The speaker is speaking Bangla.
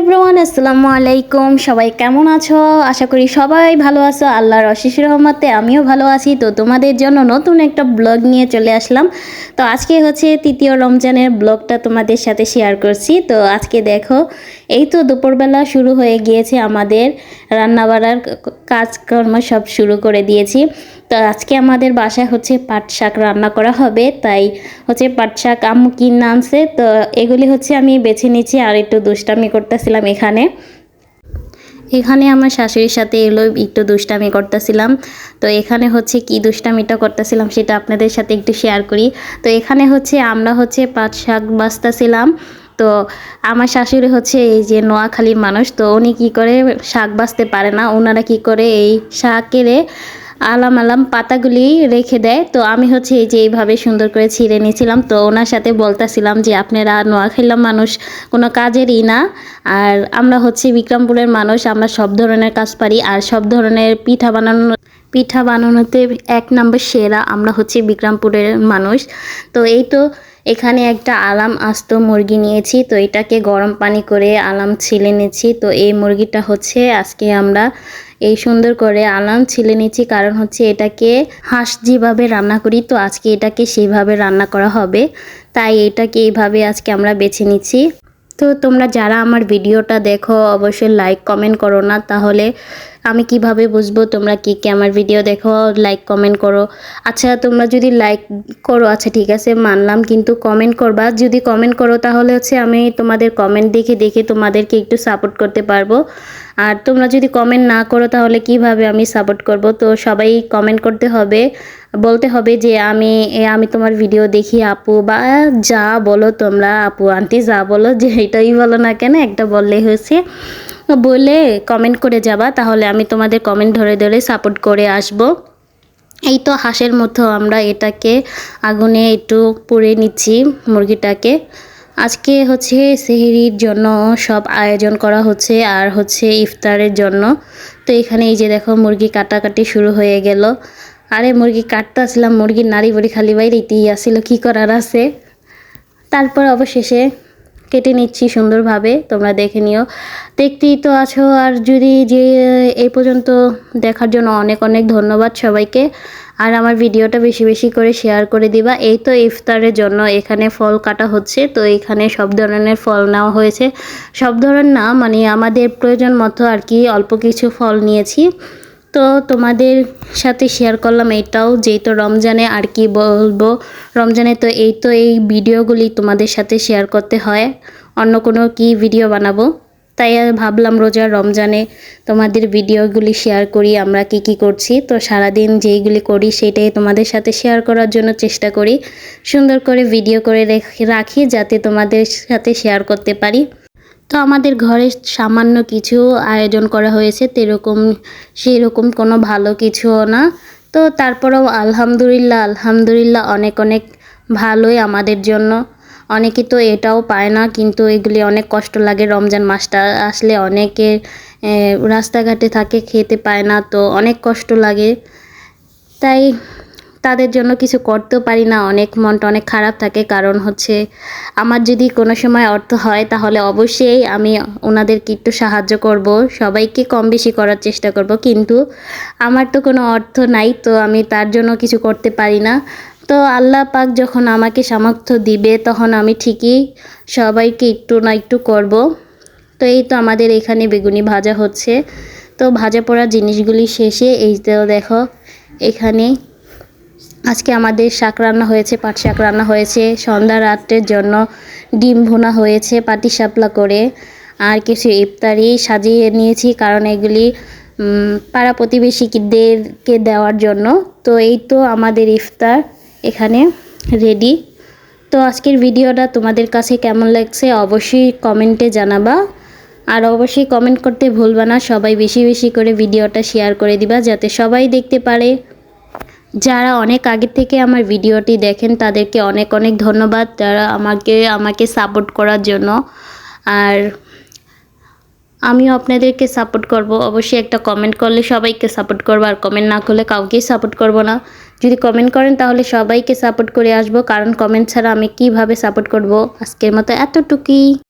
এভরিওয়ান আসসালামু আলাইকুম। সবাই কেমন আছো? আশা করি সবাই ভালো আছো। আল্লাহর অশেষ রহমতে আমিও ভালো আছি। তো তোমাদের জন্য নতুন একটা ব্লগ নিয়ে চলে আসলাম। তো আজকে হচ্ছে তৃতীয় রমজানের ব্লগটা তোমাদের সাথে শেয়ার করছি। তো আজকে দেখো, এই তো দুপুরবেলা শুরু হয়ে গিয়েছে আমাদের রান্নাবাড়ার কাজকর্ম সব শুরু করে দিয়েছি। তো আজকে আমাদের বাসায় হচ্ছে পাট শাক রান্না করা হবে। তাই হচ্ছে পাট শাক আম্মু কিনে আনছে। তো এগুলি হচ্ছে আমি বেছে নিচ্ছি আর একটু দুষ্টামি করতেছিলাম এখানে। এখানে আমার শাশুড়ির সাথে এলো, একটু দুষ্টামি করতেছিলাম। তো এখানে হচ্ছে কি দুষ্টামিটা করতেছিলাম সেটা আপনাদের সাথে একটু শেয়ার করি। তো এখানে হচ্ছে আমরা হচ্ছে পাট শাক বাঁচতেছিলাম তো আমার শাশুড়ি হচ্ছে এই যে নোয়াখালীর মানুষ, তো উনি কি করে শাক বাঁচতে পারে না ওনারা কি করে এই শাকেরে আলাম আলাম পাতাগুলি রেখে দেয়। তো আমি হচ্ছে এই যে এইভাবে সুন্দর করে ছিঁড়ে নিয়েছিলাম, তো ওনার সাথে বলতেছিলাম যে, আপনারা নোয়াখালীর মানুষ, কোনো কাজেরই না। আর আমরা হচ্ছে বিক্রমপুরের মানুষ, আমরা সব ধরনের কাজ পারি। আর সব ধরনের পিঠা বানানো, পিঠা বানানোতে এক নম্বর সেরা আমরা হচ্ছে বিক্রমপুরের মানুষ। তো এই তো এখানে একটা আলাম আস্ত মুরগি নিয়েছি, তো এটাকে গরম পানি করে আলাম ছিলে নিয়েছি তো এই মুরগিটা হচ্ছে আজকে আমরা এই সুন্দর করে আলাম ছিলে নিচ্ছি, কারণ হচ্ছে এটাকে হাঁস যেভাবে রান্না করি, তো আজকে এটাকে সেইভাবে রান্না করা হবে। তাই এটাকে এইভাবে আজকে আমরা বেছে নিচ্ছি। তো তোমরা যারা আমার ভিডিওটা দেখো, অবশ্যই লাইক কমেন্ট করো না। তাহলে আমি কীভাবে বুঝব? তোমরা কি কি আমার ভিডিও দেখো লাইক কমেন্ট করো। আচ্ছা তোমরা যদি লাইক করো আচ্ছা ঠিক আছে, মানলাম, কিন্তু কমেন্ট করবা। যদি কমেন্ট করো, তাহলে হচ্ছে আমি তোমাদের কমেন্ট দেখে দেখে তোমাদেরকে একটু সাপোর্ট করতে পারব। আর তোমরা যদি কমেন্ট না করো, তাহলে কীভাবে আমি সাপোর্ট করব? তো সবাই কমেন্ট করতে হবে, বলতে হবে যে আমি আমি তোমার ভিডিও দেখি, আপু, বা যা বলো তোমরা, আপু, আন্টি, যা বলো, যে এটাই বলো না কেন, একটা বললেই হয়েছে। বলে কমেন্ট করে যাবা, তাহলে আমি তোমাদের কমেন্ট ধরে ধরে সাপোর্ট করে আসব। এই তো হাঁসের মতো আমরা এটাকে আগুনে একটু পুড়ে নিচ্ছি মুরগিটাকে। আজকে হচ্ছে সেহরির জন্য সব আয়োজন করা হচ্ছে আর হচ্ছে ইফতারের জন্য। তো এখানে এই যে দেখো মুরগি কাটাকাটি শুরু হয়ে গেল। আরে মুরগি কাটতে আসলাম মুরগির নাড়ি বড়ি খালি বাইরেতেই আসছিল কী করার আছে? তারপর অবশেষে কেটে নিচ্ছি সুন্দরভাবে, তোমরা দেখে নিও। দেখতেই তো আছো, আর যদি যে এই পর্যন্ত দেখার জন্য অনেক অনেক ধন্যবাদ সবাইকে। আর আমার ভিডিওটা বেশি বেশি করে শেয়ার করে দিবা। এই তো ইফতারের জন্য এখানে ফল কাটা হচ্ছে, তো এখানে সব ধরনের ফল নেওয়া হয়েছে। সব ধরনের না মানে আমাদের প্রয়োজন মতো আর কি অল্প কিছু ফল নিয়েছি। তো তোমাদের সাথে শেয়ার করলাম এটাও যেই তো রমজানে আর কি বলব? রমজানে তো এই তো এই ভিডিওগুলি তোমাদের সাথে শেয়ার করতে হয়, অন্য কোনো কি ভিডিও বানাবো? তাই ভাবলাম রোজা রমজানে তোমাদের ভিডিওগুলি শেয়ার করি, আমরা কি কি করছি। তো সারাদিন যেইগুলি করি, সেটাই তোমাদের সাথে শেয়ার করার জন্য চেষ্টা করি। সুন্দর করে ভিডিও করে রাখি যাতে তোমাদের সাথে শেয়ার করতে পারি। তো আমাদের ঘরে সামান্য কিছু আয়োজন করা হয়েছে, তেরকম, সেরকম কোনো ভালো কিছুও না। তো তারপরেও আলহামদুলিল্লাহ আলহামদুলিল্লাহ অনেক অনেক ভালোই আমাদের জন্য। অনেকে তো এটাও পায় না, কিন্তু এগুলি অনেক কষ্ট লাগে। রমজান মাসটা আসলে অনেকে রাস্তাঘাটে থাকে, খেতে পায় না, তো অনেক কষ্ট লাগে। তাই তাদের জন্য কিছু করতেও পারি না। অনেক মনটা অনেক খারাপ থাকে। কারণ হচ্ছে আমার যদি কোনো সময় অর্থ হয়, তাহলে অবশ্যই আমি ওনাদেরকে একটু সাহায্য করব। সবাইকে কম বেশি করার চেষ্টা করব। কিন্তু আমার তো কোনো অর্থ নাই, তো আমি তার জন্য কিছু করতে পারি না। তো আল্লাহ পাক যখন আমাকে সামর্থ্য দিবে, তখন আমি ঠিকই সবাইকে একটু না একটু করব। তো এই তো আমাদের এখানে বেগুনি ভাজা হচ্ছে। তো ভাজা পড়া জিনিসগুলি শেষে, এই তো দেখো, এখানে আজকে আমাদের শাক রান্না হয়েছে, পাট শাক রান্না হয়েছে, সন্ধ্যা রাত্রের জন্য ডিম ভুনা হয়েছে পাটি সাপলা করে, আর কিছু ইফতারি সাজিয়ে নিয়েছি কারণ এগুলি পাড়া প্রতিবেশীদেরকে দেওয়ার জন্য। তো এই তো আমাদের ইফতার এখানে রেডি তো আজকের ভিডিওটা তোমাদের কাছে কেমন লাগছে অবশ্যই কমেন্টে জানাবা। আর অবশ্যই কমেন্ট করতে ভুলবা না, সবাই বেশি বেশি করে ভিডিওটা শেয়ার করে দিবা যাতে সবাই দেখতে পারে। যারা অনেক আগে থেকে আমার ভিডিওটি দেখেন, তাদেরকে অনেক অনেক ধন্যবাদ। যারা আমাকে আমাকে সাপোর্ট করার জন্য। আর আমিও আপনাদেরকে সাপোর্ট করব। অবশ্যই একটা কমেন্ট করলে সবাইকে সাপোর্ট করব। আর কমেন্ট না করলে কাউকেই সাপোর্ট করব না। যদি কমেন্ট করেন, তাহলে সবাইকে সাপোর্ট করে আসব। কারণ কমেন্ট ছাড়া আমি কীভাবে সাপোর্ট করব? আজকের মতো এতটুকুই।